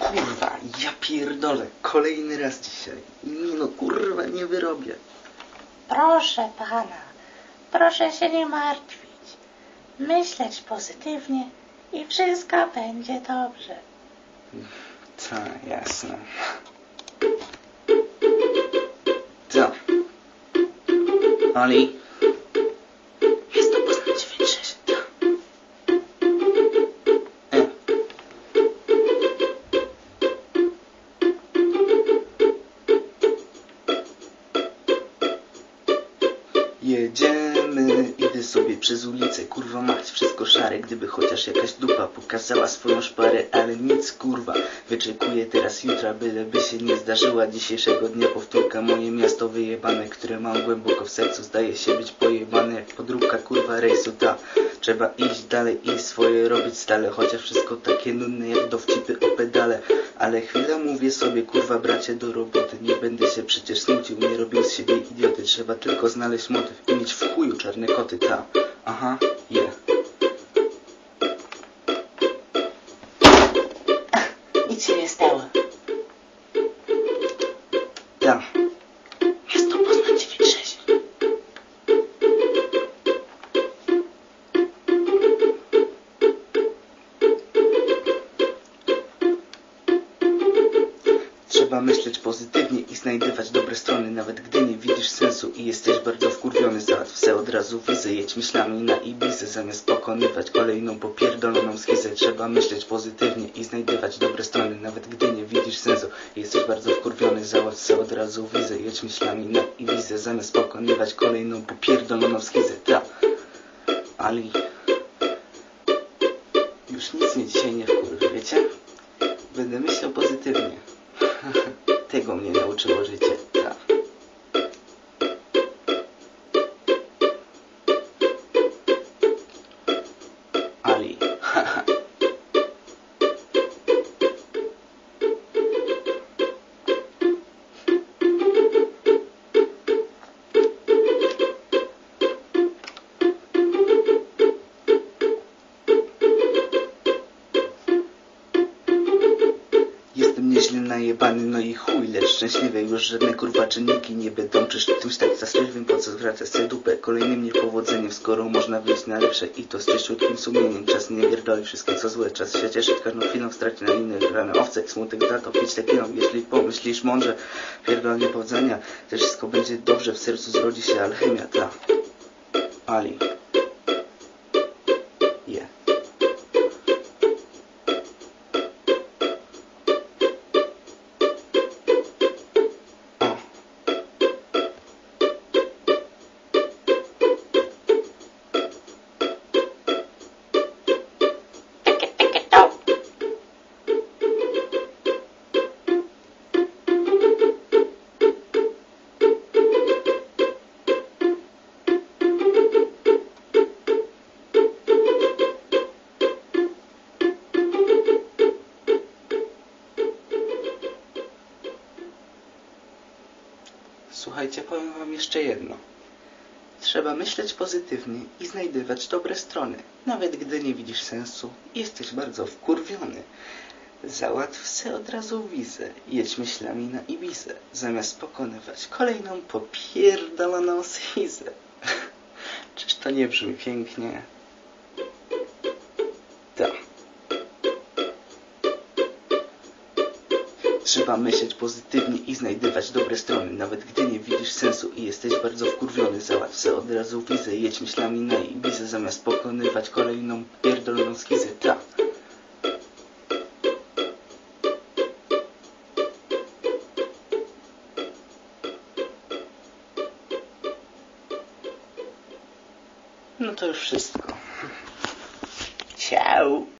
Kurwa, ja pierdolę, kolejny raz dzisiaj. Nie no, kurwa, nie wyrobię. Proszę pana, proszę się nie martwić. Myśleć pozytywnie i wszystko będzie dobrze. Co, jasne. Co? Oli? 夜间。Idę sobie przez ulicę, kurwa mać, wszystko szare, gdyby chociaż jakaś dupa pokazała swoją szparę, ale nic kurwa, wyczekuję teraz jutra, byleby się nie zdarzyła dzisiejszego dnia powtórka, moje miasto wyjebane, które mam głęboko w sercu, zdaje się być pojebane jak podróbka kurwa rejsu, ta, trzeba iść dalej i swoje robić stale, chociaż wszystko takie nudne jak dowcipy o pedale, ale chwila mówię sobie, kurwa bracie do roboty, nie będę się przecież smucił, nie robił z siebie idioty, trzeba tylko znaleźć motyw i mieć w chuju czarne koty, ta, aha, je. Yeah. Nic się nie stało. Trzeba myśleć pozytywnie i znajdywać dobre strony, nawet gdy nie widzisz sensu i jesteś bardzo wkurwiony. Załatw se od razu wizę, jedź myślami na Ibizę, zamiast pokonywać kolejną popierdoloną schizę. Trzeba myśleć pozytywnie i znajdywać dobre strony, nawet gdy nie widzisz sensu i jesteś bardzo wkurwiony. Załatw se od razu wizę, jedź myślami na Ibizę, zamiast pokonywać kolejną popierdoloną schizę. Ta. Ali. Już nic mnie dzisiaj nie wkurwi, wiecie? Będę myślał pozytywnie. Tego mnie nauczyło życie. Tak. Ali. Nieźle najebany, no i chuj, lecz szczęśliwy już żadne kurwa czynniki nie będą czyż czymś tak zasłużbym, po co zwracać sobie dupę kolejnym niepowodzeniem, skoro można wyjść na lepsze i to z czyściutkim sumieniem. Czas nie pierdoli wszystko co złe, czas się cieszyć każdą chwilą w stracie na innych rany owce, smutek za to pić tequilą, jeśli pomyślisz mądrze, pierdol niepowodzenia, też wszystko będzie dobrze, w sercu zrodzi się alchemia, ta. Ali. Słuchajcie, powiem wam jeszcze jedno. Trzeba myśleć pozytywnie i znajdywać dobre strony, nawet gdy nie widzisz sensu jesteś bardzo wkurwiony. Załatw se od razu wizę, jedź myślami na Ibizę, zamiast pokonywać kolejną popierdoloną schizę. Czyż to nie brzmi pięknie? Trzeba myśleć pozytywnie i znajdywać dobre strony, nawet gdy nie widzisz sensu i jesteś bardzo wkurwiony. Załatw se od razu wizę, jedź myślami na Ibizę, zamiast pokonywać kolejną pierdoloną schizę. Ta. No to już wszystko. Ciao.